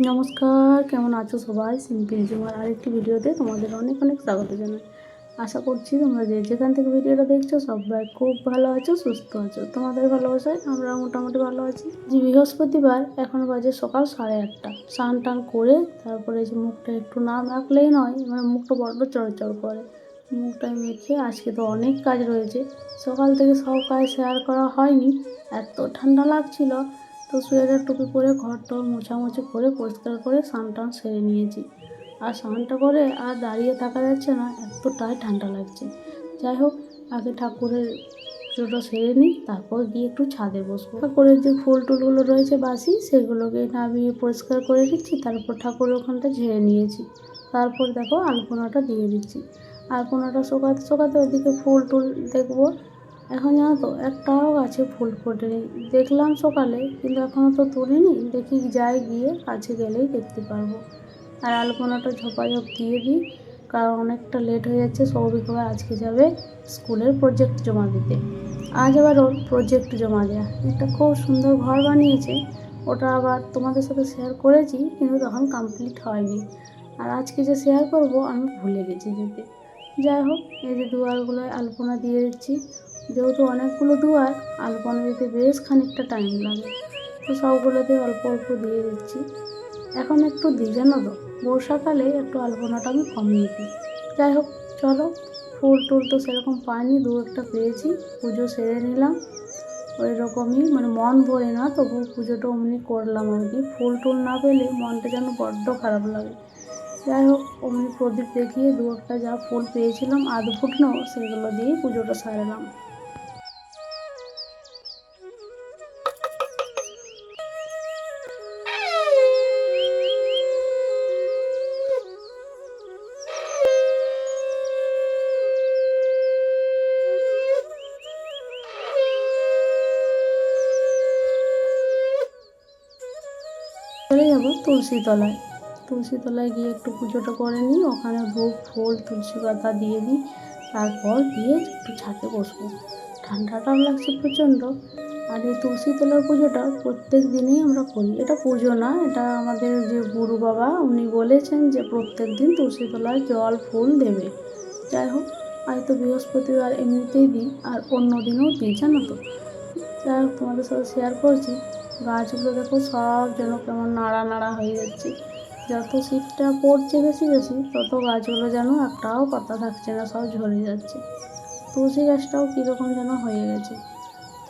নমস্কার, কেমন আছো সবাই? সিম্পল জুমার আরেকটি ভিডিওতে তোমাদের অনেক অনেক স্বাগত জানাই। আশা করছি তোমরা যে যেখান থেকে ভিডিওটা দেখছ সবাই খুব ভালো আছো, সুস্থ আছো। তোমাদের ভালোবাসায় আমরা মোটামুটি ভালো আছি। যে বৃহস্পতিবার, এখন বাজে সকাল সাড়ে আটটা। স্নান টান করে তারপরে যে মুখটা একটু না মাখলেই নয় মানে মুখটা বড্ড চড়চড় করে। মুখটা মেখে আজকে তো অনেক কাজ রয়েছে। সকাল থেকে সব কাজ শেয়ার করা হয়নি। এত ঠান্ডা লাগছিল। তো সোয়েটার টুপি পরে ঘর টর মোছামুছি করে পরিষ্কার করে স্নান টান সেরে নিয়েছি। আর স্নানটা করে আর দাঁড়িয়ে থাকা যাচ্ছে না, এতটাই ঠান্ডা লাগছে। যাই হোক, আগে ঠাকুরের পুজোটা সেরে নিই, তারপর গিয়ে একটু ছাদে বসবো। ঠাকুরের যে ফুল টুলগুলো রয়েছে বাসি, সেগুলোকে নামিয়ে পরিষ্কার করে দিচ্ছি তারপর ঠাকুরের ওখানটা ঝেড়ে নিয়েছি। তারপর দেখো আলপনাটা দিয়ে দিচ্ছি। আলপনাটা শোকাতে শোকাতে ওদিকে ফুল টুল দেখব এখন জানো তো, একটাও গাছে ফুল ফোটেনি। দেখলাম সকালে, কিন্তু এখনও তো তুলিনি। দেখি যাই গিয়ে কাছে গেলেই দেখতে পারব। আর আলপনাটা ঝপাঝপ দিয়ে দিই, কারণ অনেকটা লেট হয়ে যাচ্ছে। সৌভিক আজকে যাবে স্কুলের প্রজেক্ট জমা দিতে। আজ আবার ওর প্রজেক্ট জমা দেওয়া একটা খুব সুন্দর ঘর বানিয়েছে। ওটা আবার তোমাদের সাথে শেয়ার করেছি, কিন্তু তখন কমপ্লিট হয়নি। আর আজকে যে শেয়ার করব, আমি ভুলে গেছি যেতে। যাই হোক, এই যে দুয়ারগুলোয় আলপনা দিয়ে দিচ্ছি। যেহেতু অনেকগুলো দুয়ার আলপনা দিতে বেশ খানিকটা টাইম লাগে। তো সবগুলোতে অল্প অল্প দিয়ে দিচ্ছি। এখন একটু জানো তো বর্ষাকালে একটু আলপনাটা আমি কমিয়ে দিই। যাই হোক, চলো। ফুল টুল তো সেরকম পাইনি, দু একটা পেয়েছি, পুজো সেরে নিলাম। ওই রকমই মানে মন ভরে না, তবু পুজোটা অমনি করলাম আর কি। ফুল টুল না পেলে মনটা যেন বড্ড খারাপ লাগে। যাই হোক, অমনি প্রদীপ দেখিয়ে দু একটা যা ফুল পেয়েছিলাম, আধ ফুটনো সেগুলো দিয়েই পুজোটা সারলাম। তুলসীতলায়। তুলসী তলায় তুলসী তলায় গিয়ে একটু পুজোটা করে নিই, ওখানে ভোগ, ফুল, তুলসী পাতা দিয়ে দিই, তারপর গিয়ে একটু ছাদে বসবো। ঠান্ডাটাও লাগছে প্রচণ্ড। আর এই তুলসী তলার পুজোটা প্রত্যেক দিনেই আমরা করি। এটা পুজো না, এটা আমাদের যে গুরু বাবা, উনি বলেছেন যে প্রত্যেক দিন তুলসী তলায় জল, ফুল দেবে। যাই হোক, আজ তো বৃহস্পতিবার, এমনিতেই দিই আর অন্য দিনেও দিই জানো তো। যাই হোক, তোমাদের সাথে শেয়ার করছি। গাছগুলো দেখো সব যেন কেমন নাড়া নাড়া হয়ে যাচ্ছে। যত শীতটা পড়ছে বেশি বেশি, তত গাছগুলো যেন একটাও পাতা থাকছে না, সব ঝরে যাচ্ছে। তুলসী গাছটাও কীরকম যেন হয়ে গেছে।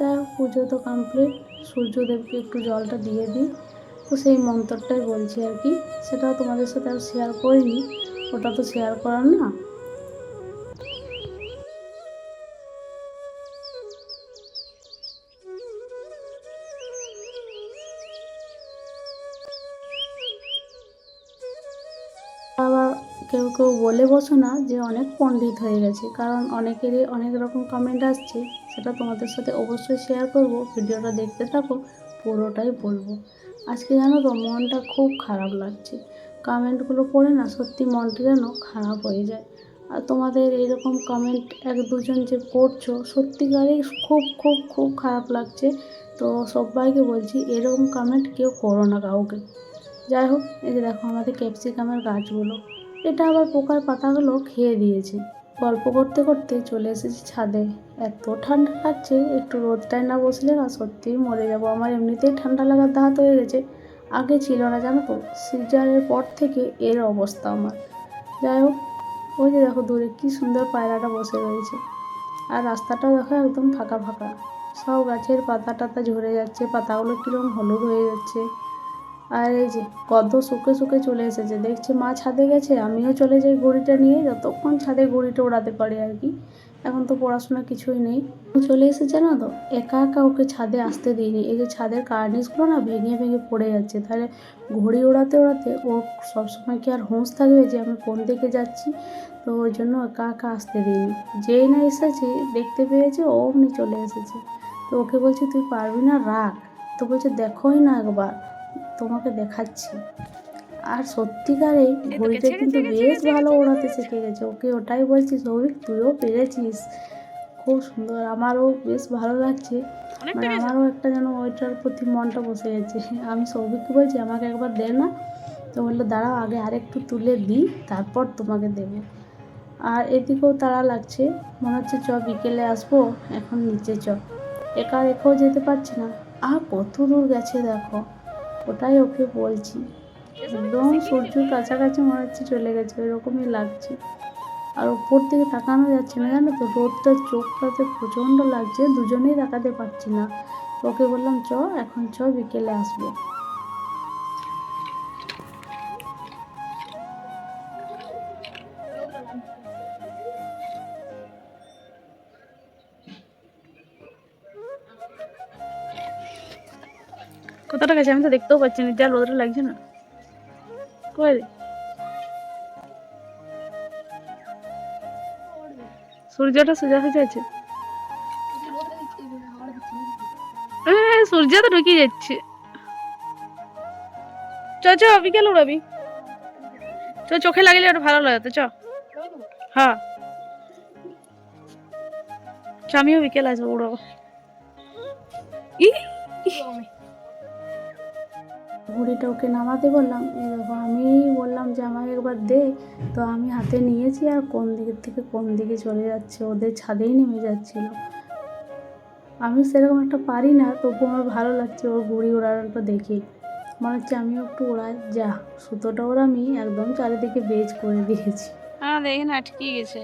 হোক পুজো তো কমপ্লিট সূর্যদেবকে একটু জলটা দিয়ে দিই। তো সেই মন্তরটাই বলছি আর কি, সেটাও তোমাদের সাথে আর শেয়ার করিনি। ওটা তো শেয়ার করার না বলে বসো না যে অনেক পণ্ডিত হয়ে গেছে। কারণ অনেকেরই অনেক রকম কমেন্ট আসছে, সেটা তোমাদের সাথে অবশ্যই শেয়ার করব, ভিডিওটা দেখতে থাকো, পুরোটাই বলব। আজকে জানো তো, মনটা খুব খারাপ লাগছে। কমেন্টগুলো পড়ে না, সত্যি মনটা যেন খারাপ হয়ে যায়। আর তোমাদের এইরকম কমেন্ট এক দুজন যে করছ সত্যিকারেই খুব খুব খুব খারাপ লাগছে। তো সবাইকে বলছি, এরকম কমেন্ট কেউ করো না কাউকে। যাই হোক, এই যে দেখো আমাদের ক্যাপসিকামের গাছগুলো। এটা আবার পোকার পাতাগুলো খেয়ে দিয়েছে। গল্প করতে করতে চলে এসেছি ছাদে। এত ঠান্ডা লাগছে, একটু রোদটায় না বসলে না সত্যিই মরে যাব। আমার এমনিতেই ঠান্ডা লাগার দাহাত হয়ে গেছে। আগে ছিল না, জানো তো? সিজারের পর থেকে এর অবস্থা আমার। যাই হোক, ওই যে দেখো দূরে কী সুন্দর পায়রাটা বসে রয়েছে। আর রাস্তাটাও দেখো একদম ফাঁকা ফাঁকা। সব গাছের পাতা টাতা ঝরে যাচ্ছে, পাতাগুলো কীরকম হলুদ হয়ে যাচ্ছে। আর এই যে কত শুকে শুকে চলে এসেছে। দেখছে মা ছাদে গেছে, আমিও চলে যাই ঘড়িটা নিয়ে, যতক্ষণ ছাদে ঘড়িটা ওড়াতে পারি আর কি। এখন তো পড়াশোনা কিছুই নেই। চলে এসেছে না তো? একা একা ওকে ছাদে আসতে দিইনি। এই যে ছাদের কার্নিসগুলো না ভেঙে ভেঙে পড়ে যাচ্ছে। তাহলে ঘড়ি ওড়াতে ওড়াতে ও সবসময় কি আর হোঁস থাকবে যে আমি কোন দিকে যাচ্ছি? তো ওই জন্য একা একা আসতে দিইনি। যেই না এসেছে, দেখতে পেয়েছে ও অমনি চলে এসেছে। তো ওকে বলছি, তুই পারবি না? রাখ। তো বলছে, দেখোই না একবার। তোমাকে দেখাচ্ছি। আর সত্যিকারে ঘড়িটা কিন্তু বেশ ভালো ওড়াতে শিখে গেছে। ওকে ওটাই বলছি সৌভিক তুইও পেরেছিস। খুব সুন্দর আমারও বেশ ভালো লাগছে। মানে আমারও একটা যেন ওইটার প্রতি মনটা বসে গেছে। আমি সৌভিককে বলছি আমাকে একবার দে না? তো বলল দাঁড়াও আগে আরেকটু তুলে দিই তারপর তোমাকে দেবো। আর এদিকেও তারা লাগছে। মনে হচ্ছে চ বিকেলে আসব এখন নিচে চ। একা রেখেও যেতে পারছি না। আর কত দূর গেছে দেখো। ওটাই ওকে বলছি? একদম সূর্যর কাছাকাছি মনে হচ্ছে চলে গেছে ওইরকমই লাগছে। আর ওপর থেকে তাকানো যাচ্ছে না জানো তো, রোদটা চোখটাতে প্রচণ্ড লাগছে, দুজনেই তাকাতে পারছি না। ওকে বললাম, চ, এখন চ, বিকেলে আসব। কতটা গেছে আমি তো দেখতেও পাচ্ছি না, যা রোদটা লাগছে না। কই রে? সূর্যটা সোজা হয়ে যাচ্ছে। হ্যাঁ সূর্য তো ঢুকে যাচ্ছে। চ চ, বিকেল উড়াবি। চ, চোখে লাগলে ওটা ভালো লাগে তো, চ। হ্যাঁ। আমিও বিকেল আসব, উড়াবো। ই। ঘুড়িটা ওকে নামাতে বললাম এই দেখো আমি বললাম যে আমাকে একবার দে। তো আমি হাতে নিয়েছি আর কোন দিকের থেকে কোন দিকে চলে যাচ্ছে ওদের ছাদেই নেমে যাচ্ছিল। আমি সেরকম একটা পারি না তবু আমার ভালো লাগছে ওর ঘুড়ি ওড়ানোটা দেখে। মনে হচ্ছে আমিও একটু ওড়াই। যা সুতোটা ওর আমি একদম চারিদিকে বেজ করে দিয়েছি। হ্যাঁ দেখেন আটকে গেছে।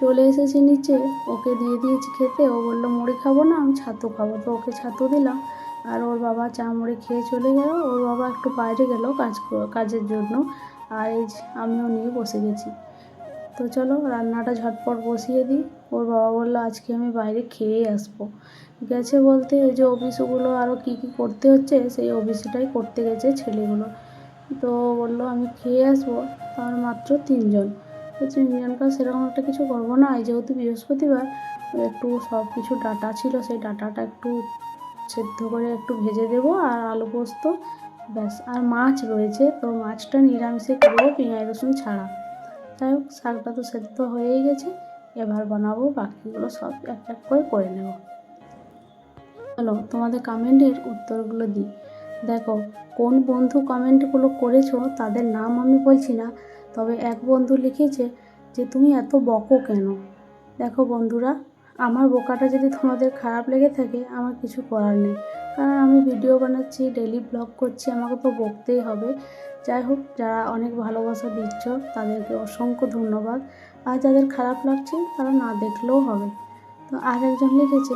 চলে এসেছে নিচে ওকে দিয়ে দিয়েছি খেতে। ও বলল মুড়ি খাব না আমি ছাতু খাব। তো ওকে ছাতু দিলাম। আর ওর বাবা চা মুড়ি খেয়ে চলে গেল। ওর বাবা একটু বাইরে গেল কাজ কাজের জন্য। আর এই আমিও নিয়ে বসে গেছি। তো চলো রান্নাটা ঝটপট বসিয়ে দিই। ওর বাবা বলল, আজকে আমি বাইরে খেয়েই আসব। গেছে বলতে ওই যে অফিসগুলো আরও কী কী করতে হচ্ছে, সেই অফিসটাই করতে গেছে ছেলেগুলো। তো বলল, আমি খেয়ে আসব তার মাত্র তিনজন। তো তিনজনকার সেরকম একটা কিছু করব না। যেহেতু বৃহস্পতিবার, একটু সব কিছু ডাটা ছিল, সেই ডাটাটা একটু সেদ্ধ করে একটু ভেজে দেবো আর আলু পোস্ত, ব্যাস। আর মাছ রয়েছে, তো মাছটা নিরামিষে করব পেঁয়াজ, রসুন ছাড়া। যাই হোক, শাকটা তো সেদ্ধ হয়েই গেছে। এবার বানাবো, বাকিগুলো সব এক এক করে করে নেব। চলো, তোমাদের কমেন্টের উত্তরগুলো দিই। দেখো, কোন বন্ধু কমেন্টগুলো করেছ, তাদের নাম আমি বলছি না, তবে এক বন্ধু লিখেছে যে, তুমি এত বকো কেন? দেখো বন্ধুরা আমার বোকাটা যদি তোমাদের খারাপ লেগে থাকে, আমার কিছু করার নেই। কারণ আমি ভিডিও বানাচ্ছি ডেলি ব্লগ করছি, আমাকে তো বকতেই হবে। যাই হোক, যারা অনেক ভালোবাসা দিচ্ছ, তাদেরকে অসংখ্য ধন্যবাদ। আর যাদের খারাপ লাগছে, তারা না দেখলেও হবে। তো আর একজন লিখেছে,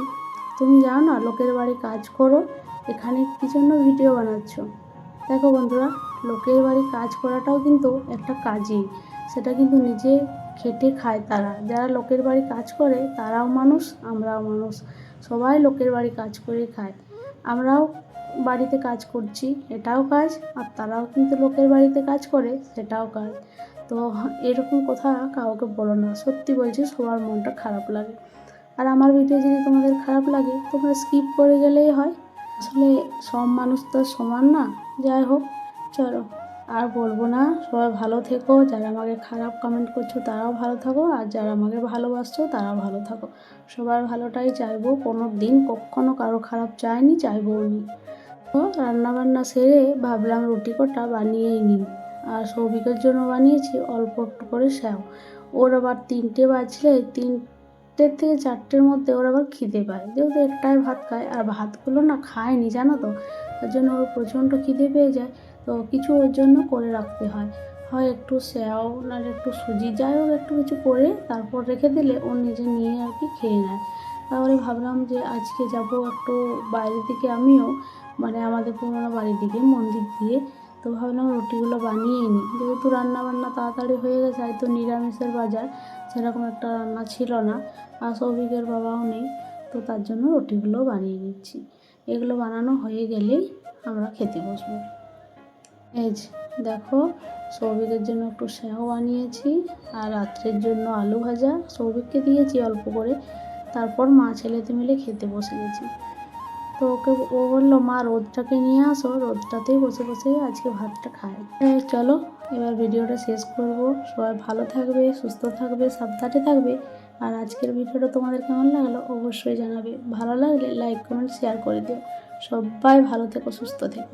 তুমি যাও না, লোকের বাড়ি কাজ করো, এখানে কি জন্য ভিডিও বানাচ্ছ? দেখো বন্ধুরা, লোকের বাড়ি কাজ করাটাও কিন্তু একটা কাজই। সেটা কিন্তু নিজে খেটে খায় তারা। যারা লোকের বাড়ি কাজ করে, তারাও মানুষ, আমরাও মানুষ। সবাই লোকের বাড়ি কাজ করে খায়। আমরাও বাড়িতে কাজ করছি, এটাও কাজ, আর তারাও কিন্তু লোকের বাড়িতে কাজ করে, সেটাও কাজ। তো এরকম কথা কাউকে বলো না। সত্যি বলছি, সবার মনটা খারাপ লাগে। আর আমার ভিডিও যদি তোমাদের খারাপ লাগে, তোমরা স্কিপ করে গেলেই হয়। আসলে সব মানুষ তো সমান না। যাই হোক, চলো। আর বলব না, সবাই ভালো থেকো। যারা আমাকে খারাপ কমেন্ট করছ, তারাও ভালো থাকো। আর যারা আমাকে ভালোবাসছো, তারাও ভালো থাকো। সবার ভালোটাই চাইব। কোনো দিন কখনো কারও খারাপ চাইনি চাইবও নি। তো রান্নাবান্না সেরে ভাবলাম রুটি কটা বানিয়েই নিই। আর সৌভিকের জন্য বানিয়েছি অল্প একটু করে স্যাও। ওর আবার তিনটে বাজলে তিনটের থেকে চারটের মধ্যে ওর আবার খিদে পায়। যেহেতু একটাই ভাত খায়, আর ভাতগুলো না খায়নি, জানো তো? তার জন্য ওর প্রচণ্ড খিদে পেয়ে যায়। তো কিছু ওর জন্য করে রাখতে হয়। হয় একটু স্যাও না একটু সুজি, যাই হোক একটু কিছু করে তারপর রেখে দিলে ও নিজে নিয়ে আর কি খেয়ে নেয়। তারপরে ভাবলাম যে আজকে যাব একটু বাইরের দিকে আমিও মানে আমাদের পুরোনো বাড়ির দিকে, মন্দির দিয়ে। তো ভাবলাম রুটিগুলো বানিয়ে নিই। যেহেতু রান্না বান্না তাড়াতাড়ি হয়ে গেছে হয়তো নিরামিষের বাজার, সেরকম একটা রান্না ছিল না, আর সৌভিকের বাবাও নেই, তো তার জন্য রুটিগুলো বানিয়ে নিচ্ছি। এগুলো বানানো হয়ে গেলেই আমরা খেতে বসবো। এই দেখো, সৌভিকের জন্য একটু স্যাও বানিয়েছি, আর রাত্রের জন্য আলু ভাজা। সৌভিককে দিয়েছি অল্প করে। তারপর মা ছেলেতে মিলে খেতে বসে গেছি। তো ওকে, ও বলল, মা, রোদটাকে নিয়ে আসো। রোদটাতেই বসে বসে আজকে ভাতটা খাই। চলো, এবার ভিডিওটা শেষ করব। সবাই ভালো থাকবে, সুস্থ থাকবে, সাবধানে থাকবে। আর আজকের ভিডিওটা তোমাদের কেমন লাগল অবশ্যই জানাবে। ভালো লাগলে লাইক কমেন্ট শেয়ার করে দিও। সবাই ভালো থেকো, সুস্থ থেকো।